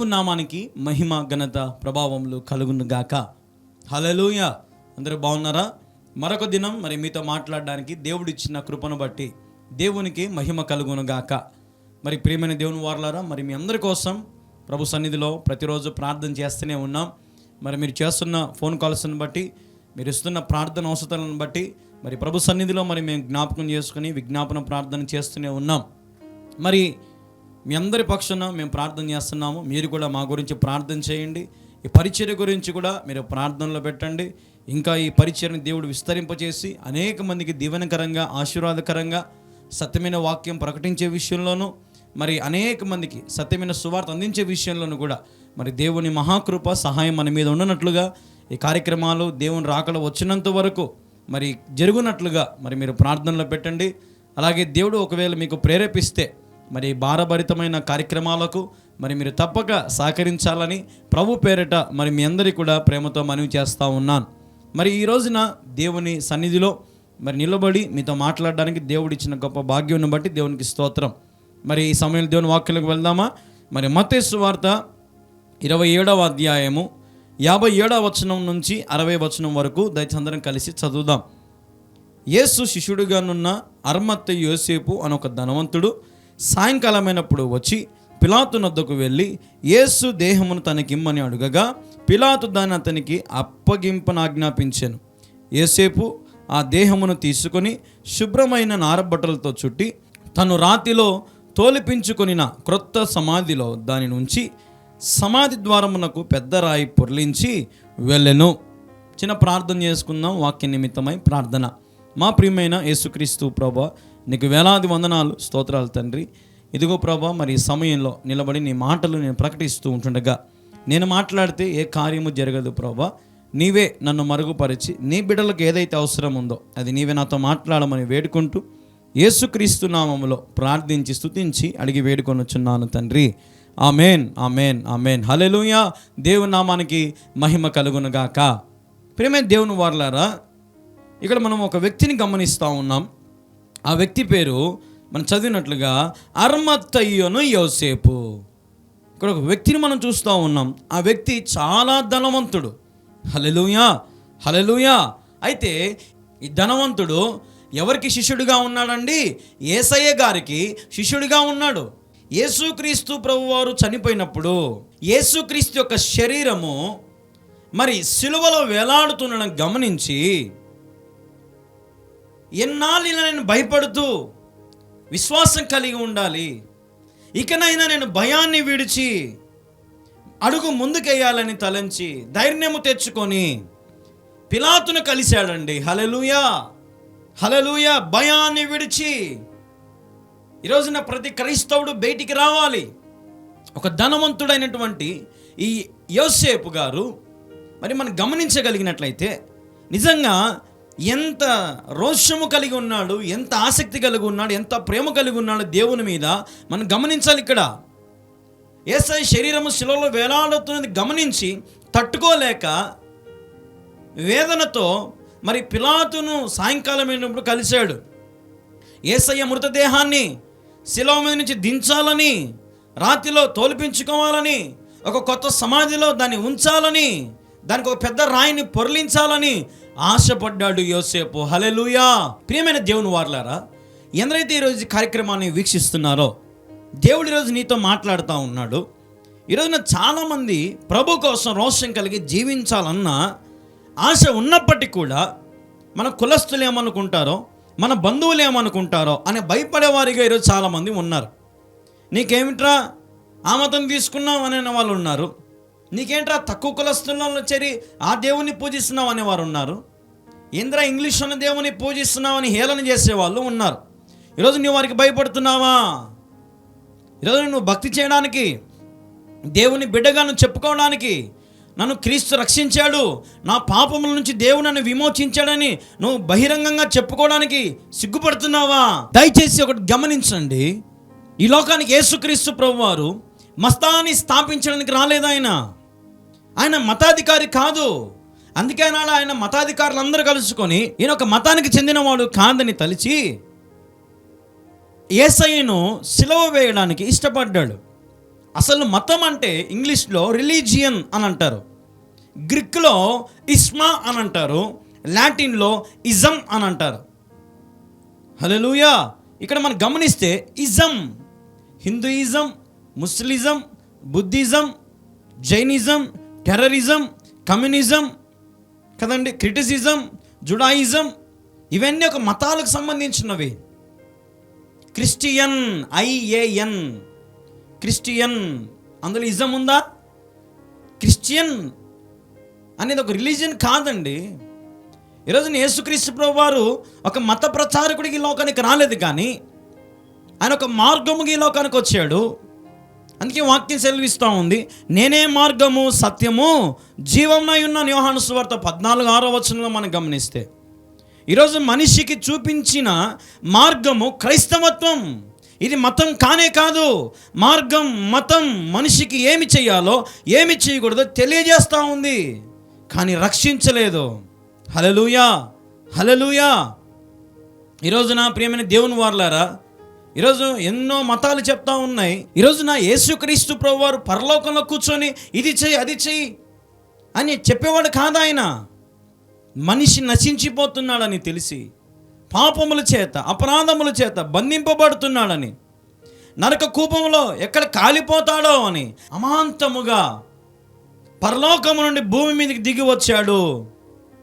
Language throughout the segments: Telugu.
దేవుని నామానికి మహిమ ఘనత ప్రభావములు కలుగును గాక. హలలుయ అందరూ బాగున్నారా? మరొక దినం మరి మీతో మాట్లాడడానికి దేవుడు ఇచ్చిన కృపను బట్టి దేవునికి మహిమ కలుగును గాక. మరి ప్రియమైన దేవుని వారలారా మరి మీ అందరి కోసం ప్రభు సన్నిధిలో ప్రతిరోజు ప్రార్థన చేస్తూనే ఉన్నాం. మరి మీరు చేస్తున్న ఫోన్ కాల్స్ని బట్టి మీరు ఇస్తున్న ప్రార్థన అవసరాలను బట్టి మరి ప్రభు సన్నిధిలో మరి మేము జ్ఞాపకం చేసుకుని విజ్ఞాపన ప్రార్థన చేస్తూనే ఉన్నాం. మరి మీ అందరి పక్షాన మేము ప్రార్థన చేస్తున్నాము. మీరు కూడా మా గురించి ప్రార్థన చేయండి. ఈ పరిచర్య గురించి కూడా మీరు ప్రార్థనలో పెట్టండి. ఇంకా ఈ పరిచర్ని దేవుడు విస్తరింపచేసి అనేక మందికి దీవెనకరంగా ఆశీర్వాదకరంగా సత్యమైన వాక్యం ప్రకటించే విషయంలోనూ మరి అనేక మందికి సత్యమైన సువార్త అందించే విషయంలోనూ కూడా మరి దేవుని మహాకృప సహాయం మన మీద ఉండనట్లుగా ఈ కార్యక్రమాలు దేవుని రాకడ వచ్చినంత వరకు మరి జరుగునట్లుగా మరి మీరు ప్రార్థనలో పెట్టండి. అలాగే దేవుడు ఒకవేళ మీకు ప్రేరేపిస్తే మరి భారభరితమైన కార్యక్రమాలకు మరి మీరు తప్పక సహకరించాలని ప్రభు పేరిట మరి మీ అందరికీ కూడా ప్రేమతో మనవి చేస్తూ ఉన్నాను. మరి ఈ రోజున దేవుని సన్నిధిలో మరి నిలబడి మీతో మాట్లాడడానికి దేవుడు ఇచ్చిన గొప్ప భాగ్యం బట్టి దేవునికి స్తోత్రం. మరి ఈ సమయంలో దేవుని వాక్యలకు వెళ్దామా? మరి మతేశ్వ వార్త ఇరవై ఏడవ అధ్యాయము యాభై ఏడవ వచనం నుంచి అరవై వచనం వరకు దయచందరం కలిసి చదువుదాం. యేసు శిష్యుడిగానున్న అర్మత్త యోసేపు అని ఒక ధనవంతుడు సాయంకాలమైనప్పుడు వచ్చి పిలాతు నద్దకు వెళ్ళి యేసు దేహమును తనకిమ్మని అడుగగా పిలాతు దాన్ని అతనికి అప్పగింపనాజ్ఞాపించాను. ఏసేపు ఆ దేహమును తీసుకొని శుభ్రమైన నారబట్టలతో చుట్టి తను రాతిలో తోలిపించుకొనిన క్రొత్త సమాధిలో దాని నుంచి సమాధి ద్వారమునకు పెద్ద రాయి పొర్లించి వెళ్ళెను. చిన్న ప్రార్థన చేసుకుందాం వాక్య నిమిత్తమై ప్రార్థన. మా ప్రియమైన యేసుక్రీస్తు ప్రభా నీకు వేలాది వందనాలు స్తోత్రాలు తండ్రి. ఇదిగో ప్రభా మరి ఈ సమయంలో నిలబడి నీ మాటలు నేను ప్రకటిస్తూ ఉంటుండగా నేను మాట్లాడితే ఏ కార్యము జరగదు ప్రభా. నీవే నన్ను మరుగుపరిచి నీ బిడ్డలకు ఏదైతే అవసరం ఉందో అది నీవే నాతో మాట్లాడమని వేడుకుంటూ యేసుక్రీస్తు నామములో ప్రార్థించి స్తుతించి అడిగి వేడుకొనొచ్చున్నాను తండ్రి. Amen amen amen. హలెలుయా దేవుని నామానికి మహిమ కలుగునుగాక. ప్రేమే దేవుని వార్లారా ఇక్కడ మనం ఒక వ్యక్తిని గమనిస్తూ ఉన్నాం. ఆ వ్యక్తి పేరు మనం చదివినట్లుగా అర్మత్తయ్యను యోసేపు. ఇక్కడ ఒక వ్యక్తిని మనం చూస్తూ ఉన్నాం. ఆ వ్యక్తి చాలా ధనవంతుడు. హలెలుయా హలెలుయా అయితే ఈ ధనవంతుడు ఎవరికి శిష్యుడిగా ఉన్నాడండి? ఏసయ్య గారికి శిష్యుడిగా ఉన్నాడు. యేసుక్రీస్తు ప్రభువారు చనిపోయినప్పుడు యేసుక్రీస్తు యొక్క శరీరము మరి సిలువలో వేలాడుతుండడం గమనించి ఎన్నాళ్ళు ఇలా నేను భయపడుతూ విశ్వాసం కలిగి ఉండాలి? ఇకనైనా నేను భయాన్ని విడిచి అడుగు ముందుకేయాలని తలంచి ధైర్యము తెచ్చుకొని పిలాతును కలిశాడండి. హలలుయా హలలుయా భయాన్ని విడిచి ఈరోజున ప్రతి క్రైస్తవుడు బయటికి రావాలి. ఒక ధనవంతుడైనటువంటి ఈ యోసేపు గారు మరి మనం గమనించగలిగినట్లయితే నిజంగా ఎంత రోషము కలిగి ఉన్నాడు ఎంత ఆసక్తి కలిగి ఉన్నాడు ఎంత ప్రేమ కలిగి ఉన్నాడు దేవుని మీద మనం గమనించాలి ఇక్కడ. ఏసై శరీరము శిలలో వేలాడుతున్నది గమనించి తట్టుకోలేక వేదనతో మరి పిలాతును సాయంకాలం అయినప్పుడు కలిశాడు. ఏసయ్య మృతదేహాన్ని శిలవ మీద నుంచి దించాలని రాతిలో తోలిపించుకోవాలని ఒక కొత్త సమాధిలో దాన్ని ఉంచాలని దానికి ఒక పెద్ద రాయిని పొరలించాలని ఆశపడ్డాడు యోసేపు. హలెలుయా ప్రియమైన దేవుని వార్లారా ఎందరైతే ఈరోజు కార్యక్రమాన్ని వీక్షిస్తున్నారో దేవుడు ఈరోజు నీతో మాట్లాడుతూ ఉన్నాడు. ఈరోజున చాలామంది ప్రభు కోసం రోషం కలిగి జీవించాలన్న ఆశ ఉన్నప్పటికీ కూడా మన కులస్తులు ఏమనుకుంటారో మన బంధువులు ఏమనుకుంటారో అని భయపడేవారిగా ఈరోజు చాలామంది ఉన్నారు. నీకేమిట్రా ఆమతం మతం తీసుకున్నావు అనే వాళ్ళు ఉన్నారు. నీకేంట్రా తక్కువ కులస్తుల్లో చేరి ఆ దేవుణ్ణి పూజిస్తున్నావు అనేవారు ఉన్నారు. ఇంద్ర ఇంగ్లీష్ అన్న దేవుని పూజిస్తున్నావని హేళన హేళన చేసేవాళ్ళు ఉన్నారు. ఈరోజు నువ్వు వారికి భయపడుతున్నావా? ఈరోజు నువ్వు భక్తి చేయడానికి దేవుని బిడ్డగా నువ్వు చెప్పుకోవడానికి నన్ను క్రీస్తు రక్షించాడు. నా పాపముల నుంచి దేవుడు నన్ను విమోచించాడని నువ్వు బహిరంగంగా చెప్పుకోవడానికి సిగ్గుపడుతున్నావా? దయచేసి ఒకటి గమనించండి. ఈ లోకానికి యేసుక్రీస్తు ప్రభు వారు మస్తాన్ని స్థాపించడానికి రాలేదు ఆయన. ఆయన మతాధికారి కాదు. అందుకే నాడు ఆయన మతాధికారులందరూ కలుసుకొని ఈయన ఒక మతానికి చెందినవాడు కాదని తలిచి ఏసయ్యను సిలవ వేయడానికి ఇష్టపడ్డాడు. అసలు మతం అంటే ఇంగ్లీష్లో రిలీజియన్ అని అంటారు. గ్రీక్లో ఇస్మా అని అంటారు. లాటిన్లో ఇజం అని అంటారు. హలోయా ఇక్కడ మనం గమనిస్తే ism Hinduism Muslimism Buddhism Jainism terrorism communism కదండి? క్రిటిసిజం జుడాయిజం ఇవన్నీ ఒక మతాలకు సంబంధించినవి. Christian IAN. క్రిస్టియన్ అందులో ఇజం ఉందా? క్రిస్టియన్ అనేది ఒక రిలీజియన్ కాదండి. ఈరోజు యేసుక్రీస్తు ప్రభు వారు ఒక మత ప్రచారకుడికి లోకానికి రాలేదు కానీ ఆయన ఒక మార్గముకి ఈ లోకానికి వచ్చాడు. అందుకే వాక్యం సెలవిస్తూ ఉంది నేనే మార్గము సత్యము జీవమై ఉన్న యోహాను సువార్త పద్నాలుగు ఆరో వచనంలో మనం గమనిస్తే ఈరోజు మనిషికి చూపించిన మార్గము క్రైస్తవత్వం. ఇది మతం కానే కాదు మార్గం మతం మనిషికి ఏమి చేయాలో ఏమి చేయకూడదో తెలియజేస్తూ ఉంది కానీ రక్షించలేదు. హలలుయా హలలుయా ఈరోజు నా ప్రియమైన దేవుని వార్లారా ఈరోజు ఎన్నో మతాలు చెప్తా ఉన్నాయి. ఈరోజు నా యేసుక్రీస్తు ప్రభు వారు పరలోకంలో కూర్చొని ఇది చెయ్యి అది చెయ్యి అని చెప్పేవాడు కాదు ఆయన. మనిషి నశించిపోతున్నాడని తెలిసి పాపముల చేత అపరాధముల చేత బంధింపబడుతున్నాడని నరక కూపంలో ఎక్కడ కాలిపోతాడో అని అమాంతముగా పరలోకము నుండి భూమి మీదకి దిగి వచ్చాడు.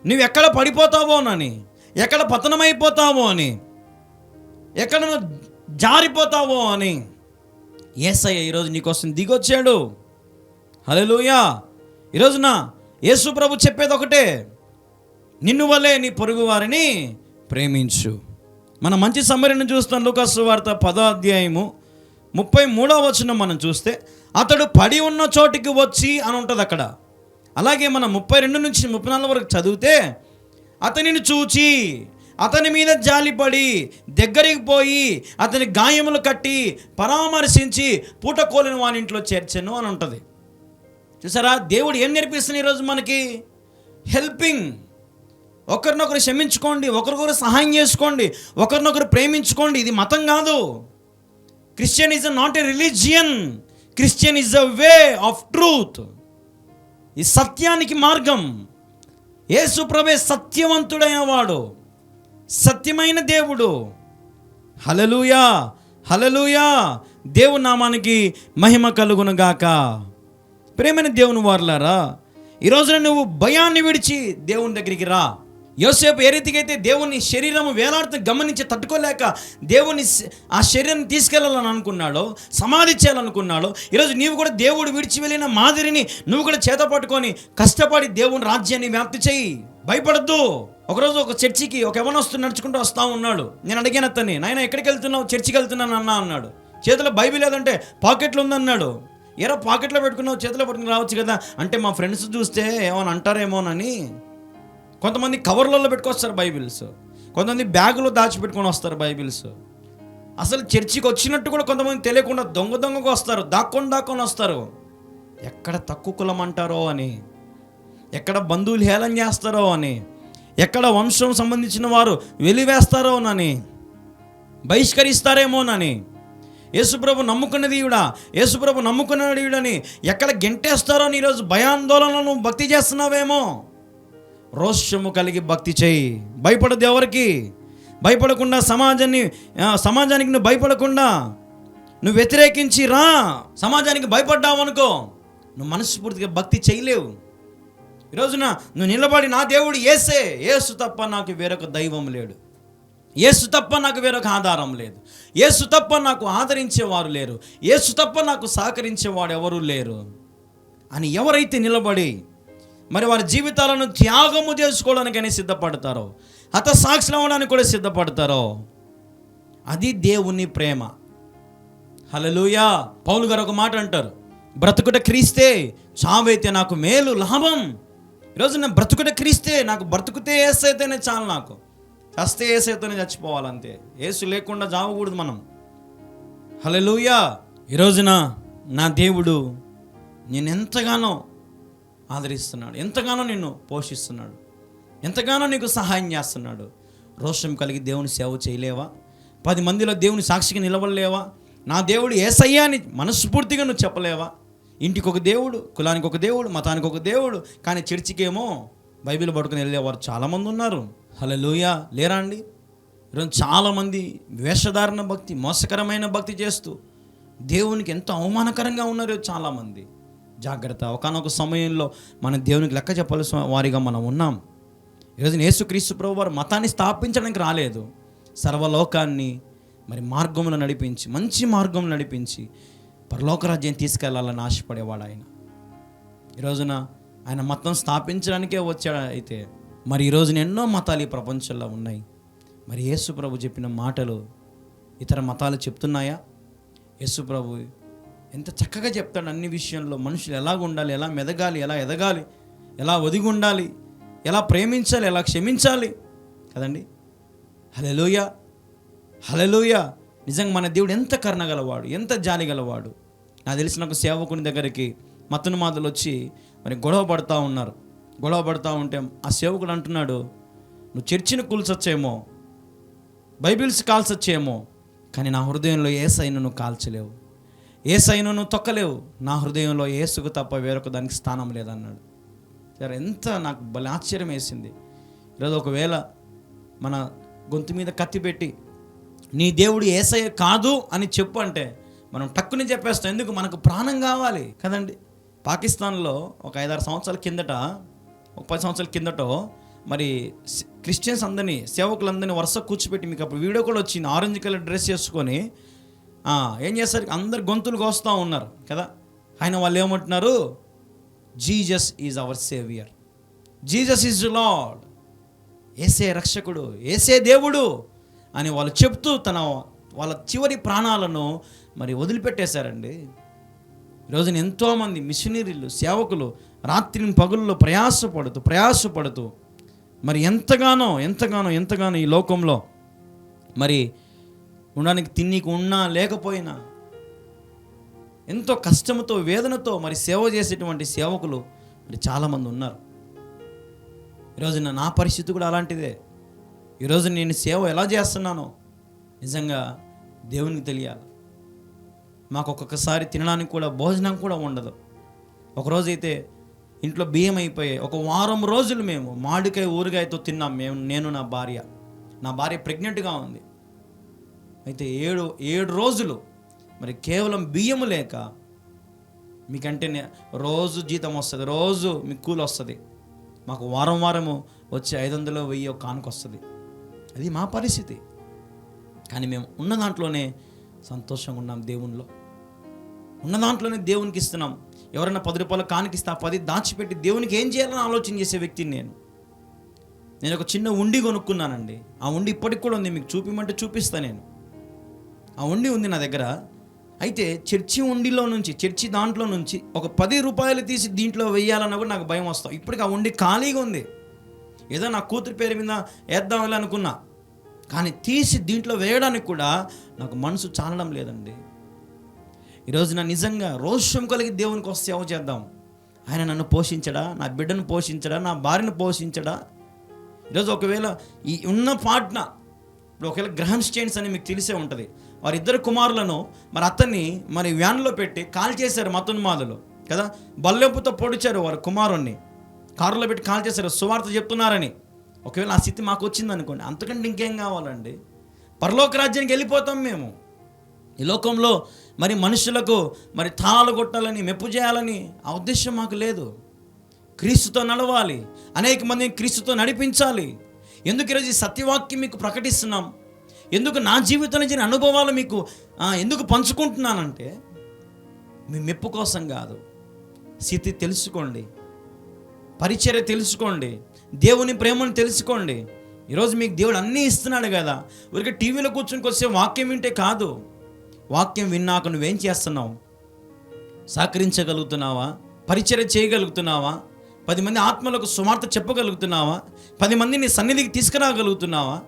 నువ్వు ఎక్కడ పడిపోతావోనని ఎక్కడ పతనమైపోతావో అని ఎక్కడ జారిపోతావో అని ఏసయ్య ఈరోజు నీకోసం దిగొచ్చాడు. హలోయా ఈరోజున యేసు ప్రభు చెప్పేది ఒకటే నిన్ను వలే నీ పొరుగు వారిని ప్రేమించు. మన మంచి సమరిని చూస్తాం లూకాసు వార్త పదో అధ్యాయము ముప్పై మూడవ వచనం మనం చూస్తే అతడు పడి ఉన్న చోటికి వచ్చి అని ఉంటుంది అక్కడ. అలాగే మనం ముప్పై రెండు నుంచి ముప్పై నాలుగు వరకు చదివితే అతనిని చూచి అతని మీద జాలిపడి దగ్గరికి పోయి అతని గాయములు కట్టి పరామర్శించి పూటకోలిన వాని ఇంట్లో చేర్చను అని ఉంటుంది. చూసారా? దేవుడు ఏం నేర్పిస్తుంది ఈరోజు మనకి? హెల్పింగ్. ఒకరినొకరు క్షమించుకోండి ఒకరికొకరు సహాయం చేసుకోండి ఒకరినొకరు ప్రేమించుకోండి. ఇది మతం కాదు. Christian is not a religion. Christian is a way of truth. ఈ సత్యానికి మార్గం. యేసు ప్రభే సత్యవంతుడైన వాడు. సత్యమైన దేవుడు. హలలుయా హలలుయా దేవు నామానికి మహిమ కలుగునుగాక ప్రేమైన దేవుని వారులారా ఈ రోజున నువ్వు భయాన్ని విడిచి దేవుని దగ్గరికి రా. యోసేపు ఏ రీతికైతే అయితే దేవుని శరీరము వేలాడుతూ గమనించి తట్టుకోలేక దేవుని ఆ శరీరం తీసుకెళ్ళాలని అనుకున్నాడో సమాధి చేయాలనుకున్నాడో ఈరోజు నీవు కూడా దేవుడు విడిచి వెళ్ళిన మాదిరిని నువ్వు కూడా చేత పట్టుకొని కష్టపడి దేవుని రాజ్యాన్ని వ్యాప్తి చేయి. భయపడద్దు. ఒకరోజు ఒక చర్చికి ఒక యవనస్తు నడుచుకుంటూ వస్తూ ఉన్నాడు. నేను అడిగాను అతన్ని నాయన ఎక్కడికి వెళ్తున్నావు? చర్చికి వెళ్తున్నాను అన్నా అన్నాడు. చేతిలో బైబిల్ లేదంటే పాకెట్లో ఉందన్నాడు ఎరా పాకెట్లో పెట్టుకున్నావు? చేతిలో పట్టుకుని రావచ్చు కదా. అంటే మా ఫ్రెండ్స్ చూస్తే ఏమైనా అంటారేమోనని. కొంతమంది కవర్లలో పెట్టుకొస్తారు బైబిల్స్. కొంతమంది బ్యాగులో దాచిపెట్టుకొని వస్తారు బైబిల్స్. అసలు చర్చికి వచ్చినట్టు కూడా కొంతమంది తెలియకుండా దొంగ దొంగకు వస్తారు. దాక్కొని దాక్కొని వస్తారు. ఎక్కడ తక్కువ కులం అంటారో అని ఎక్కడ బంధువులు హేళన చేస్తారో అని ఎక్కడ వంశం సంబంధించిన వారు వెలివేస్తారోనని బహిష్కరిస్తారేమోనని యేసుప్రభు నమ్ముకున్నది ఈవిడ యేసుప్రభు నమ్ముకున్నాడు ఈవిడని ఎక్కడ గెంటేస్తారో ఈరోజు భయాందోళనను భక్తి చేస్తున్నావేమో. రోషము కలిగి భక్తి చేయి. భయపడదు ఎవరికి? భయపడకుండా సమాజాన్ని సమాజానికి నువ్వు భయపడకుండా నువ్వు వ్యతిరేకించి రా. సమాజానికి భయపడ్డావు అనుకో నువ్వు మనస్ఫూర్తిగా భక్తి చేయలేవు. ఈ రోజున నువ్వు నిలబడి నా దేవుడు ఏసే. ఏసు తప్ప నాకు వేరొక దైవం లేడు. ఏసు తప్ప నాకు వేరొక ఆధారం లేదు. ఏసు తప్ప నాకు ఆదరించేవారు లేరు. ఏసు తప్ప నాకు సహకరించేవాడు ఎవరు లేరు. అని ఎవరైతే నిలబడి మరి వారి జీవితాలను త్యాగము చేసుకోవడానికని సిద్ధపడతారో హత సాక్షులు అవ్వడానికి కూడా సిద్ధపడతారో అది దేవుని ప్రేమ. హలలుయా పౌలు గారు ఒక మాట అంటారు. బ్రతుకుట క్రీస్తే చావైతే నాకు మేలు లాభం. ఈరోజు నేను బ్రతుకుట క్రీస్తే నాకు బ్రతుకుతే ఏసైతేనే చాలు నాకు. చస్తే ఏసైతేనే చచ్చిపోవాలంతే. ఏసు లేకుండా చావకూడదు మనం. హలలుయా ఈరోజున నా దేవుడు నేను ఎంతగానో ఆదరిస్తున్నాడు. ఎంతగానో నిన్ను పోషిస్తున్నాడు. ఎంతగానో నీకు సహాయం చేస్తున్నాడు. రోషం కలిగి దేవుని సేవ చేయలేవా? పది మందిలో దేవుని సాక్షికి నిలవలేవా నా దేవుడు ఏసయ్యా అని మనస్ఫూర్తిగా నువ్వు చెప్పలేవా? ఇంటికి ఒక దేవుడు కులానికి ఒక దేవుడు మతానికి ఒక దేవుడు. కానీ చర్చికేమో బైబిల్ పట్టుకుని వెళ్ళేవారు చాలామంది ఉన్నారు. హలో లేరా అండి? ఈరోజు చాలామంది వేషధారణ భక్తి మోసకరమైన భక్తి చేస్తూ దేవునికి ఎంతో అవమానకరంగా ఉన్నారు చాలామంది. జాగ్రత్త. ఒకనొక సమయంలో మన దేవునికి లెక్క చెప్పాల్సిన వారిగా మనం ఉన్నాం. ఈరోజు యేసుక్రీస్తు ప్రభు వారు మతాన్ని స్థాపించడానికి రాలేదు. సర్వలోకాన్ని మరి మార్గంలో నడిపించి మంచి మార్గంలో నడిపించి పరలోకరాజ్యం తీసుకెళ్ళాలని ఆశపడేవాడు ఆయన. ఈ రోజున ఆయన మతం స్థాపించడానికే వచ్చాడు అయితే మరి ఈరోజున ఎన్నో మతాలు ఈ ప్రపంచంలో ఉన్నాయి. మరి యేసు ప్రభు చెప్పిన మాటలు ఇతర మతాలు చెప్తున్నాయా? యేసు ప్రభు ఎంత చక్కగా చెప్తాడు అన్ని విషయంలో. మనుషులు ఎలాగ ఉండాలి ఎలా మెదగాలి ఎలా ఎదగాలి ఎలా ఒదిగి ఉండాలి ఎలా ప్రేమించాలి ఎలా క్షమించాలి కదండి? హలెలుయ హలెలుయ నిజంగా మన దేవుడు ఎంత కరుణగలవాడు ఎంత జాలి గలవాడు. నాకు తెలిసిన ఒక సేవకుని దగ్గరికి మతను మాదలు వచ్చి మరి గొడవ పడుతూ ఉన్నారు. గొడవ పడుతూ ఉంటే ఆ సేవకుడు అంటున్నాడు నువ్వు చర్చిని కూల్చొచ్చేమో బైబిల్స్ కాల్చొచ్చేమో కానీ నా హృదయంలో ఏ సైను నువ్వు కాల్చలేవు. ఏ సైను నువ్వు తొక్కలేవు. నా హృదయంలో ఏసుకు తప్ప వేరొక దానికి స్థానం లేదన్నాడు. సరే ఎంత నాకు భలే ఆశ్చర్యం వేసింది. ఈరోజు ఒకవేళ మన గొంతు మీద కత్తి పెట్టి నీ దేవుడు ఏసయ్య కాదు అని చెప్పు అంటే మనం టక్కుని చెప్పేస్తాం. ఎందుకు? మనకు ప్రాణం కావాలి కదండి. పాకిస్తాన్లో ఒక ఐదారు సంవత్సరాల కిందట ఒక పది సంవత్సరాల కిందట మరి క్రిస్టియన్స్ అందరినీ సేవకులందరినీ వరుస కూర్చోబెట్టి మీకు అప్పుడు వీడియో కూడా వచ్చింది. ఆరెంజ్ కలర్ డ్రెస్ చేసుకొని ఏం చేస్తారు? అందరు గొంతులు కోస్తూ ఉన్నారు కదా. ఆయన వాళ్ళు ఏమంటున్నారు? Jesus is our saviour. Jesus is Lord. ఏసే రక్షకుడు ఏసే దేవుడు. అని వాళ్ళు చెప్తూ తన వాళ్ళ చివరి ప్రాణాలను మరి వదిలిపెట్టేశారండి. ఈరోజున ఎంతోమంది మిషనరీలు సేవకులు రాత్రిని పగుల్లో ప్రయాసపడుతూ ప్రయాసపడుతూ మరి ఎంతగానో ఎంతగానో ఎంతగానో ఈ లోకంలో మరి ఉండడానికి తిన్నీకి ఉన్నా లేకపోయినా ఎంతో కష్టంతో వేదనతో మరి సేవ చేసేటువంటి సేవకులు మరి చాలామంది ఉన్నారు. ఈరోజు నా పరిస్థితి కూడా అలాంటిదే. ఈరోజు నేను సేవ ఎలా చేస్తున్నానో నిజంగా దేవునికి తెలియాలి. మాకు ఒక్కొక్కసారి తినడానికి కూడా భోజనం కూడా ఉండదు. ఒకరోజైతే ఇంట్లో బియ్యం అయిపోయాయి ఒక వారం రోజులు మేము మామిడికాయ ఊరగాయతో తిన్నాం మేము నేను నా భార్య. నా భార్య ప్రెగ్నెంట్గా ఉంది. అయితే ఏడు ఏడు రోజులు మరి కేవలం బియ్యము లేక మీకంటే రోజు జీతం వస్తుంది రోజు మీకు కూలి వస్తుంది మాకు వారం వారము వచ్చి ఐదు వందలు వెయ్యి ఒక కానుక వస్తుంది అది మా పరిస్థితి. కానీ మేము ఉన్న దాంట్లోనే సంతోషంగా ఉన్నాం దేవునిలో. ఉన్న దాంట్లోనే దేవునికి ఇస్తున్నాం. ఎవరైనా పది రూపాయలు కానికిస్తే ఆ పది దాచిపెట్టి దేవునికి ఏం చేయాలని ఆలోచన చేసే వ్యక్తిని నేను. నేను ఒక చిన్న ఉండి కొనుక్కున్నానండి. ఆ ఉండి ఇప్పటికి కూడా ఉంది. మీకు చూపిమంటే చూపిస్తా నేను. ఆ ఉండి ఉంది నా దగ్గర. అయితే చర్చి ఉండిలో నుంచి చర్చి దాంట్లో నుంచి ఒక పది రూపాయలు తీసి దీంట్లో వెయ్యాలన్నా కూడా నాకు భయం వస్తాం. ఇప్పటికి ఆ ఉండి ఖాళీగా ఉంది. ఏదో నా కూతురు పేరు మీద వేద్దామని అనుకున్నా. కానీ తీసి దీంట్లో వేయడానికి కూడా నాకు మనసు చాలడం లేదండి. ఈరోజు నా నిజంగా రోషం కలిగి దేవునికి వస్తే సేవ చేద్దాం. ఆయన నన్ను పోషించడా? నా బిడ్డను పోషించడా? నా భార్యను పోషించడా? ఈరోజు ఒకవేళ ఈ ఉన్న పాట్న ఇప్పుడు ఒకవేళ గ్రహం స్టేన్స్ అని మీకు తెలిసే ఉంటుంది. వారిద్దరు కుమారులను మరి అతన్ని మరి వ్యాన్లో పెట్టి కాల్ చేశారు మతోన్మాదులు. కదా? బల్లెంపుతో పొడిచారు వారి కుమారుణ్ణి. కారులో పెట్టి కాల్ చేశారు సువార్త చెప్తున్నారని. ఒకవేళ ఆ స్థితి మాకు వచ్చింది అనుకోండి అంతకంటే ఇంకేం కావాలండి? పరలోక రాజ్యానికి వెళ్ళిపోతాం మేము. ఈ లోకంలో మరి మనుషులకు మరి తాళాలు కొట్టాలని మెప్పు చేయాలని ఆ ఉద్దేశం మాకు లేదు. క్రీస్తుతో నడవాలి. అనేక మందిని క్రీస్తుతో నడిపించాలి. ఎందుకు ఈరోజు ఈ సత్యవాక్యం మీకు ప్రకటిస్తున్నాం? ఎందుకు నా జీవితంలో జరిగిన అనుభవాలు మీకు ఎందుకు పంచుకుంటున్నానంటే మీ మెప్పు కోసం కాదు. స్థితి తెలుసుకోండి. పరిచర్య తెలుసుకోండి. దేవుని ప్రేమను తెలుసుకోండి. ఈరోజు మీకు దేవుడు అన్నీ ఇస్తున్నాడు కదా. ఊరికే టీవీలో కూర్చొని కొద్దిసేపు వాక్యం వింటే కాదు. వాక్యం విన్నాక నువ్వేం చేస్తున్నావు? సహకరించగలుగుతున్నావా? పరిచర్య చేయగలుగుతున్నావా? పది మంది ఆత్మలకు సువార్త చెప్పగలుగుతున్నావా? పది మంది నీ సన్నిధికి తీసుకురాగలుగుతున్నావా?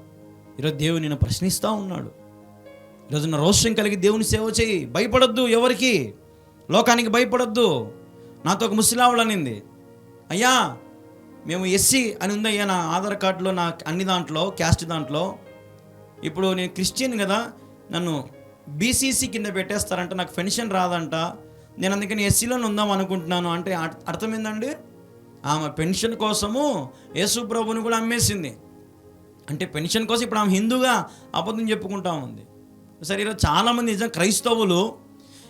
ఈరోజు దేవుడు నేను ప్రశ్నిస్తూ ఉన్నాడు. ఈరోజు నా రోషం కలిగి దేవుని సేవ చేయి. భయపడొద్దు ఎవరికి. లోకానికి భయపడొద్దు. నాతో ఒక ముసలావుడు అనింది. అయ్యా మేము ఎస్సీ అని ఉందయ్యా నా ఆధార్ కార్డులో నా అన్ని దాంట్లో క్యాస్ట్ దాంట్లో. ఇప్పుడు నేను క్రిస్టియన్ కదా నన్ను బీసీసీ కింద పెట్టేస్తారంట నాకు పెన్షన్ రాదంట. నేను అందుకని ఎస్సీలోనే ఉందాం అనుకుంటున్నాను. అంటే అర్- ఆమె పెన్షన్ కోసము యేసు ప్రభుని కూడా అమ్మేసింది. అంటే పెన్షన్ కోసం ఇప్పుడు ఆమె హిందూగా అబద్ధం చెప్పుకుంటా ఉంది. సరే ఈరోజు చాలామంది నిజం క్రైస్తవులు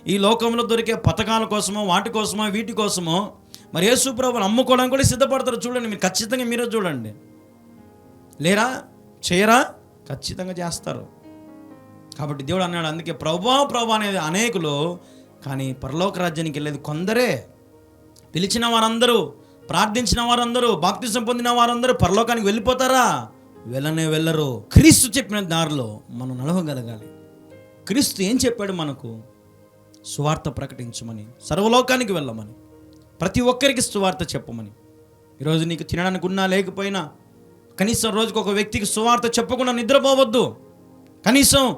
ఈ లోకంలో దొరికే పథకాల కోసమో వాటి కోసమో వీటి కోసమో మరి యేసు ప్రభుని అమ్ముకోవడానికి కూడా సిద్ధపడతారు చూడండి మీరు ఖచ్చితంగా మీరే చూడండి. లేరా? చేయరా? ఖచ్చితంగా చేస్తారు. కాబట్టి దేవుడు అన్నాడు అందుకే ప్రభా ప్రభా అనేది అనేకులు కానీ పరలోక రాజ్యానికి వెళ్ళేది కొందరే. పిలిచిన వారందరూ ప్రార్థించిన వారందరూ భక్తి పొందిన వారందరూ పరలోకానికి వెళ్ళిపోతారా? వెళ్ళనే వెళ్ళరు. క్రీస్తు చెప్పిన దారిలో మనం నడవగలగాలి. క్రీస్తు ఏం చెప్పాడు మనకు? సువార్త ప్రకటించమని సర్వలోకానికి వెళ్ళమని. ప్రతి ఒక్కరికి సువార్త చెప్పమని. ఈరోజు నీకు తినడానికి ఉన్నా లేకపోయినా కనీసం రోజుకు ఒక వ్యక్తికి సువార్త చెప్పకుండా నిద్రపోవద్దు. కనీసం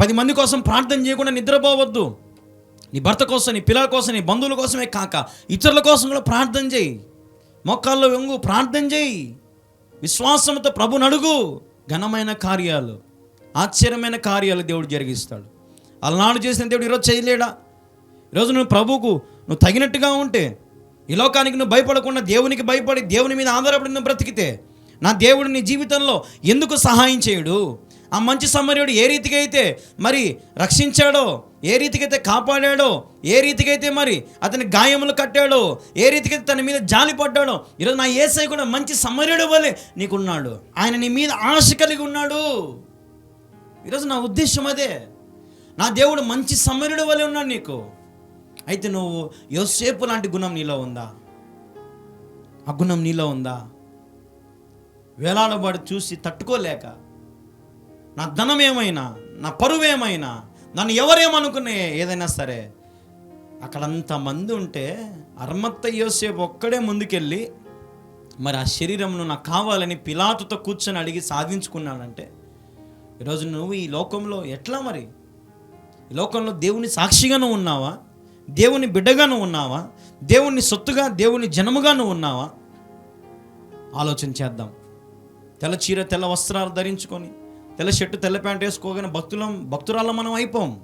పది మంది కోసం ప్రార్థన చేయకుండా నిద్రపోవద్దు. నీ భర్త కోసం నీ పిల్లల కోసం నీ బంధువుల కోసమే కాక ఇతరుల కోసం కూడా ప్రార్థన చేయి. మొక్కల్లో వెంగు ప్రార్థన చేయి. విశ్వాసంతో ప్రభు నడుగు ఘనమైన కార్యాలు ఆశ్చర్యమైన కార్యాలు దేవుడు జరిగిస్తాడు. అలనాడు చేసిన దేవుడు ఈరోజు చేయలేడా? ఈరోజు నువ్వు ప్రభుకు నువ్వు తగినట్టుగా ఉంటే ఈ లోకానికి నువ్వు భయపడకుండా దేవునికి భయపడి దేవుని మీద ఆధారపడి నువ్వు బ్రతికితే నా దేవుడు నీ జీవితంలో ఎందుకు సహాయం చేయడు? ఆ మంచి సమర్యుడు ఏ రీతిగా అయితే మరి రక్షించాడో ఏ రీతికైతే కాపాడాడో ఏ రీతికైతే మరి అతని గాయములు కట్టాడో ఏ రీతికైతే తన మీద జాలి పడ్డాడో ఈరోజు నా ఏసై కూడా మంచి సమర్యుడు వలె నీకున్నాడు. ఆయన నీ మీద ఆశ కలిగి ఉన్నాడు. ఈరోజు నా ఉద్దేశం అదే. నా దేవుడు మంచి సమర్యుడు వలె ఉన్నాడు నీకు. అయితే నువ్వు యోసేపు లాంటి గుణం నీలో ఉందా? ఆ గుణం నీలో ఉందా? వేలాడబడి చూసి తట్టుకోలేక నా ధనం ఏమైనా నా పరువు ఏమైనా నన్ను ఎవరేమనుకునే ఏదైనా సరే అక్కడంత మంది ఉంటే అర్మత్త యోసేపు ఒక్కడే ముందుకెళ్ళి మరి ఆ శరీరంను నాకు కావాలని పిలాతుతో కూర్చొని అడిగి సాధించుకున్నాడంటే ఈరోజు నువ్వు ఈ లోకంలో ఎట్లా మరి? ఈ లోకంలో దేవుని సాక్షిగాను ఉన్నావా? దేవుని బిడ్డగాను ఉన్నావా? దేవుని సొత్తుగా దేవుని జనముగాను ఉన్నావా? ఆలోచన చేద్దాం. తెల్ల చీర తెల్ల వస్త్రాలు ధరించుకొని తెల్ల షర్టు తెల్ల ప్యాంట్ వేసుకోగానే భక్తులం భక్తురాల మనం అయిపోం.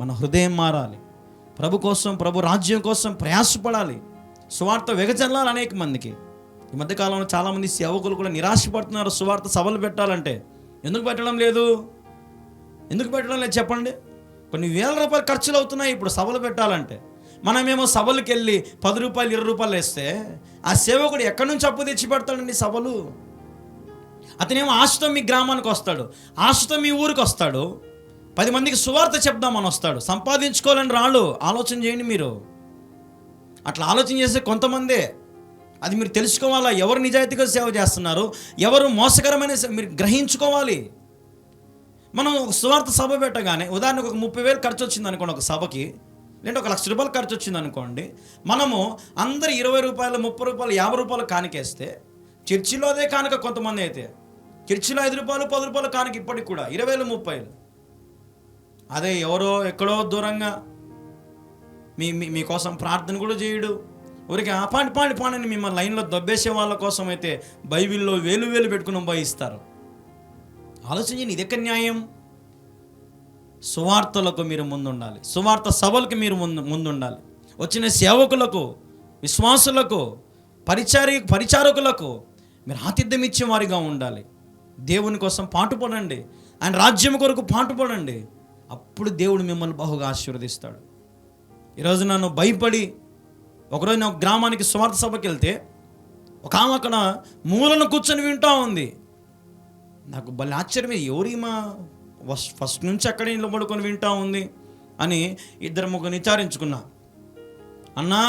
మన హృదయం మారాలి. ప్రభు కోసం ప్రభు రాజ్యం కోసం ప్రయాసపడాలి. సువార్త వెగజల్లాలి అనేక మందికి. ఈ మధ్యకాలంలో చాలామంది సేవకులు కూడా నిరాశపడుతున్నారు సువార్త సభలు పెట్టాలంటే. ఎందుకు పెట్టడం లేదు? ఎందుకు పెట్టడం లేదు చెప్పండి? కొన్ని వేల రూపాయలు ఖర్చులు అవుతున్నాయి ఇప్పుడు సభలు పెట్టాలంటే. మనమేమో సభలకు వెళ్ళి పది రూపాయలు ఇరవై రూపాయలు వేస్తే ఆ సేవకుడు ఎక్కడి నుంచి అప్పు తెచ్చి పెడతాడండి సభలు? అతనేమో ఆశతో మీ గ్రామానికి వస్తాడు ఆశతో మీ ఊరికి వస్తాడు పది మందికి సువార్త చెప్దామని వస్తాడు. సంపాదించుకోవాలని రాళ్ళు ఆలోచన చేయండి మీరు. అట్లా ఆలోచన చేసే కొంతమందే. అది మీరు తెలుసుకోవాలా? ఎవరు నిజాయితీగా సేవ చేస్తున్నారు? ఎవరు మోసకరమైన మీరు గ్రహించుకోవాలి. మనం ఒక సువార్త సభ పెట్టగానే ఉదాహరణకు ఒక ముప్పై వేలు ఖర్చు వచ్చింది అనుకోండి ఒక సభకి లేదంటే ఒక లక్ష రూపాయలు ఖర్చు వచ్చింది అనుకోండి మనము అందరు ఇరవై రూపాయలు ముప్పై రూపాయలు యాభై రూపాయలు కానికేస్తే చర్చిలో అదే కానుక కొంతమంది అయితే చర్చిలో ఐదు రూపాయలు పది రూపాయలు కానుక ఇప్పటికి కూడా ఇరవై వేలు ముప్పైలు అదే ఎవరో ఎక్కడో దూరంగా మీ మీకోసం ప్రార్థన కూడా చేయడు. ఊరికి ఆ పాండి పాండి పాండిని మిమ్మల్ని లైన్లో దబ్బేసే వాళ్ళ కోసం అయితే బైబిల్లో వేలు వేలు పెట్టుకుని భయిస్తారు ఆలోచించండి ఇది ఎక్కడ న్యాయం? సువార్తలకు మీరు ముందుండాలి. సువార్త సభలకు మీరు ముందు ముందుండాలి. వచ్చిన సేవకులకు విశ్వాసులకు పరిచారి పరిచారకులకు మీరు ఆతిథ్యం ఇచ్చేవారిగా ఉండాలి. దేవుని కోసం పాటుపడండి ఆయన రాజ్యం కొరకు పాటుపడండి అప్పుడు దేవుడు మిమ్మల్ని బహుగా ఆశీర్వదిస్తాడు. ఈరోజు నన్ను భయపడి ఒకరోజు నేను గ్రామానికి స్వార్థ సభకి వెళ్తే ఒక ఆమె అక్కడ మూలను కూర్చొని వింటూ ఉంది. నాకు భలే ఆశ్చర్యమే ఎవరి మా ఫస్ట్ ఫస్ట్ నుంచి అక్కడే నిలబడుకొని వింటా ఉంది అని ఇద్దరు ముగ్గురు విచారించుకున్నా అన్నా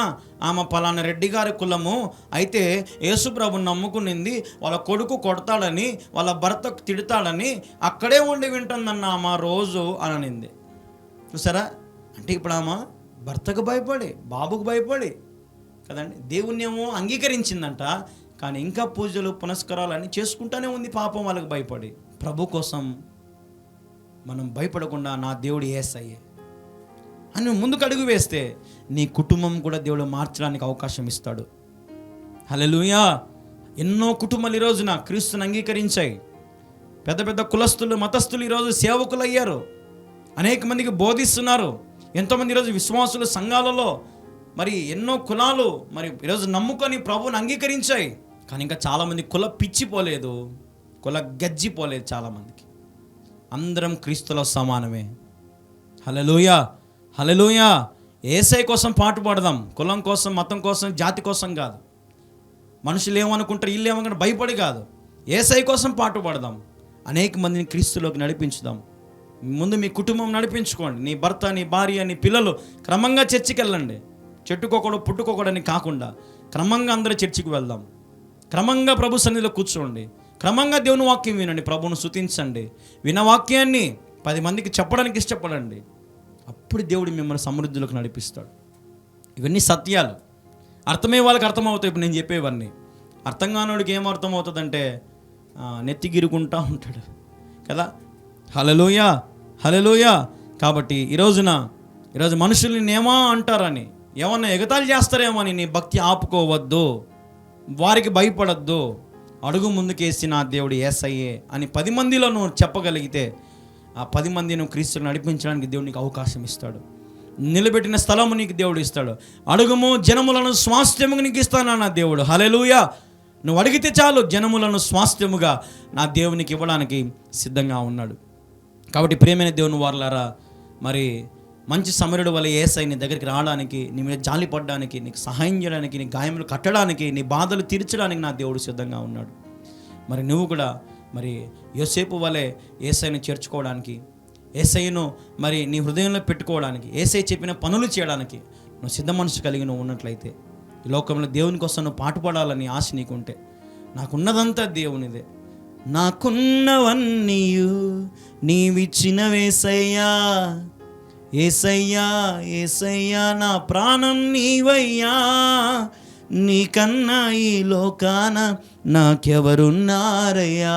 ఆమె పలానా రెడ్డి గారి కులము. అయితే యేసుప్రభు నమ్ముకునింది వాళ్ళ కొడుకు కొడతాడని వాళ్ళ భర్త తిడతాడని అక్కడే ఉండి వింటుందన్న ఆమె రోజు అననింది చూసారా? అంటే ఇప్పుడు ఆమె భర్తకు భయపడి బాబుకు భయపడి కదండి? దేవుణ్ణి ఏమో అంగీకరించిందంట. కానీ ఇంకా పూజలు పునస్కారాలు అన్నీ చేసుకుంటూనే ఉంది పాపం వాళ్ళకి భయపడి. ప్రభు కోసం మనం భయపడకుండా నా దేవుడు ఏసయ్యే. అని నువ్వు ముందుకు అడుగు వేస్తే నీ కుటుంబం కూడా దేవుడు మార్చడానికి అవకాశం ఇస్తాడు. హల్లెలూయా! ఎన్నో కుటుంబాలు ఈరోజున క్రీస్తుని అంగీకరించాయి. పెద్ద పెద్ద కులస్తులు మతస్థులు ఈరోజు సేవకులు అయ్యారు అనేక మందికి బోధిస్తున్నారు. ఎంతోమంది ఈరోజు విశ్వాసులు సంఘాలలో మరి ఎన్నో కులాలు మరి ఈరోజు నమ్ముకొని ప్రభువుని అంగీకరించాయి. కానీ ఇంకా చాలామంది కుల పిచ్చిపోలేదు కుల గజ్జిపోలేదు చాలామందికి. అందరం క్రీస్తులో సమానమే. హలలోయ హలలోయ ఏసై కోసం పాటు పాడదాం. కులం కోసం మతం కోసం జాతి కోసం కాదు. మనుషులు ఏమనుకుంటారు వీళ్ళు ఏమనుకుంటారు భయపడి కాదు. ఏసై కోసం పాటు పాడదాం. అనేక మందిని క్రీస్తులోకి నడిపించుదాం. ముందు మీ కుటుంబం నడిపించుకోండి. నీ భర్త నీ భార్య నీ పిల్లలు క్రమంగా చర్చికి వెళ్ళండి. చెట్టుకోకూడదు పుట్టుకోకూడని కాకుండా క్రమంగా అందరూ చర్చికి వెళ్దాం. క్రమంగా ప్రభు సన్నిధిలో కూర్చోండి. క్రమంగా దేవుని వాక్యం వినండి. ప్రభును స్థుతించండి విన వాక్యాన్ని పది మందికి చెప్పడానికి ఇష్టపడండి. అప్పుడు దేవుడు మిమ్మల్ని సమృద్ధిలోకి నడిపిస్తాడు. ఇవన్నీ సత్యాలు. అర్థమయ్యే వాళ్ళకి అర్థమవుతాయి. ఇప్పుడు నేను చెప్పేవన్నీ. అర్థం కానోడికి ఏం అర్థమవుతుందంటే నెత్తిగిరుకుంటా ఉంటాడు. కదా? హలలోయ హలలోయ కాబట్టి ఈ రోజున ఈరోజు మనుషుల్ని నేమా అంటారని ఏమన్నా ఎగతాళి చేస్తారేమో అని నీ భక్తి ఆపుకోవద్దు. వారికి భయపడద్దు. అడుగు ముందుకేసి నా దేవుడు ఏసయ్యే అని పది మందిలో నువ్వు చెప్పగలిగితే ఆ పది మంది నువ్వు క్రీస్తుని నడిపించడానికి దేవుడు నీకు అవకాశం ఇస్తాడు. నిలబెట్టిన స్థలము నీకు దేవుడు ఇస్తాడు. అడుగుము జనములను స్వాస్థ్యముగా నీకు ఇస్తానా నా దేవుడు? హలెలుయా నువ్వు అడిగితే చాలు జనములను స్వాస్థ్యముగా నా దేవునికి ఇవ్వడానికి సిద్ధంగా ఉన్నాడు. కాబట్టి ప్రేమైన దేవుని వారలారా మరి మంచి సమరుడు వల్ల ఏసై నీ దగ్గరికి రావడానికి నీ మీద జాలి పడడానికి నీకు సహాయం చేయడానికి నీ గాయములు కట్టడానికి నీ బాధలు తీర్చడానికి నా దేవుడు సిద్ధంగా ఉన్నాడు. మరి నువ్వు కూడా మరి యోసేపు వలె ఏసైని చేర్చుకోవడానికి ఏసైను మరి నీ హృదయంలో పెట్టుకోవడానికి ఏసై చెప్పిన పనులు చేయడానికి నువ్వు సిద్ధ మనసు కలిగి నువ్వు ఉన్నట్లయితే ఈ లోకంలో దేవుని కోసం నువ్వు పాటుపడాలని ఆశ నీకుంటే నాకున్నదంతా దేవునిదే. నాకున్నవన్నీయు నీవిచ్చిన వేసయ్యా. ఏసయ్యా ఏసయ్యా నా ప్రాణం నీవయ్యా. నీకన్నా ఈ లోకాన నాకెవరున్నారయ్యా?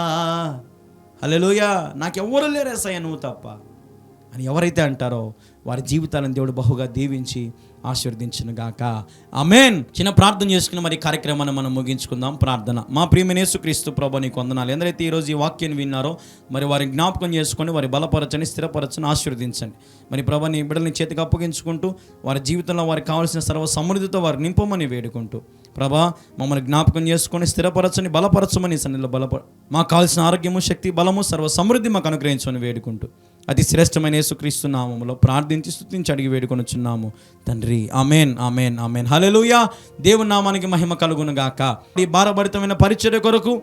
హలోయా నాకెవ్వరు లేరు ఏసయ్యా నువ్వు తప్ప. అని ఎవరైతే అంటారో వారి జీవితాలను దేవుడు బహుగా దీవించి ఆశీర్వదించును గాక ఆమెన్. చిన్న ప్రార్థన చేసుకుని మరి కార్యక్రమాన్ని మనం ముగించుకుందాం. ప్రార్థన. మా ప్రియమనేసు క్రీస్తు ప్రభు నీకు వందనాలు. ఎందరైతే ఈరోజు ఈ వాక్యాన్ని విన్నారో మరి వారి జ్ఞాపకం చేసుకొని వారి బలపరచని స్థిరపరచని ఆశీర్వదించండి. మరి ప్రభు నీ బిడ్డల్ని చేతికి అప్పగించుకుంటూ వారి జీవితంలో వారికి కావాల్సిన సర్వ సమృద్ధితో వారు నింపమని వేడుకుంటూ ప్రభా మమ్మల్ని జ్ఞాపకం చేసుకొని స్థిరపరచని బలపరచమని సన్నిధిలో బలప మాకు కావాల్సిన ఆరోగ్యము శక్తి బలము సర్వ సమృద్ధి మాకు అనుగ్రహించమని వేడుకుంటూ అతి శ్రేష్టమైన యేసుక్రీస్తు నామములో ప్రార్థించి స్థుతించి అడిగి వేడుకొనుచున్నాము. తండ్రి ఆమెన్ ఆమెన్ ఆమెన్. హలెలుయా దేవుని నామానికి మహిమ కలుగును గాక ఈ భారభరితమైన పరిచర్య కొరకు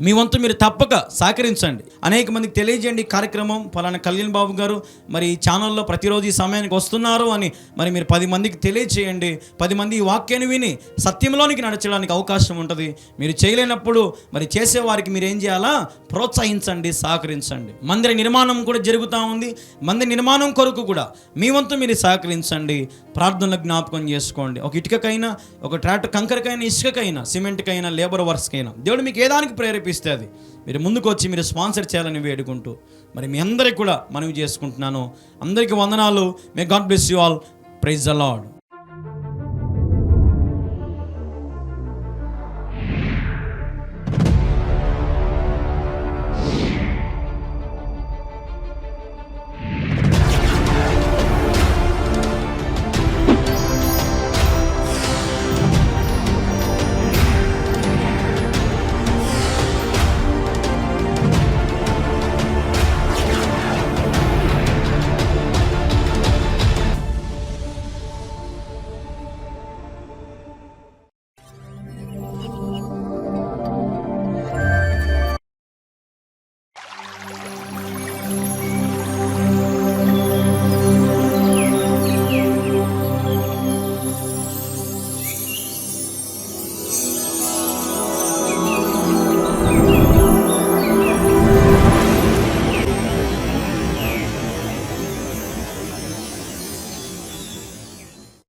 మీ వంతు మీరు తప్పక సహకరించండి. అనేక మందికి తెలియజేయండి కార్యక్రమం. పలానా కళ్యాణ్ బాబు గారు మరి ఈ ఛానల్లో ప్రతిరోజు ఈ సమయానికి వస్తున్నారు అని మరి మీరు పది మందికి తెలియచేయండి. పది మంది ఈ వాక్యాన్ని విని సత్యంలోనికి నడచడానికి అవకాశం ఉంటుంది. మీరు చేయలేనప్పుడు మరి చేసేవారికి మీరు ఏం చేయాలా? ప్రోత్సహించండి సహకరించండి. మందిర నిర్మాణం కూడా జరుగుతూ ఉంది. మందిర నిర్మాణం కొరకు కూడా మీ వంతు మీరు సహకరించండి. ప్రార్థనలు జ్ఞాపకం చేసుకోండి. ఒక ఇటుకకైనా ఒక ట్రాక్టర్ కంకరకైనా ఇసుకకైనా సిమెంట్కైనా లేబర్ వర్క్స్కైనా. దేవుడు మీకు ఏదానికి ప్రేరేపిస్తే ప్రేరేపిస్తుంది మీరు ముందుకు వచ్చి మీరు స్పాన్సర్ చేయాలని వేడుకుంటూ మరి మీ అందరికి కూడా మనవి చేసుకుంటున్నాను. అందరికీ వందనాలు. May God bless you all praise the Lord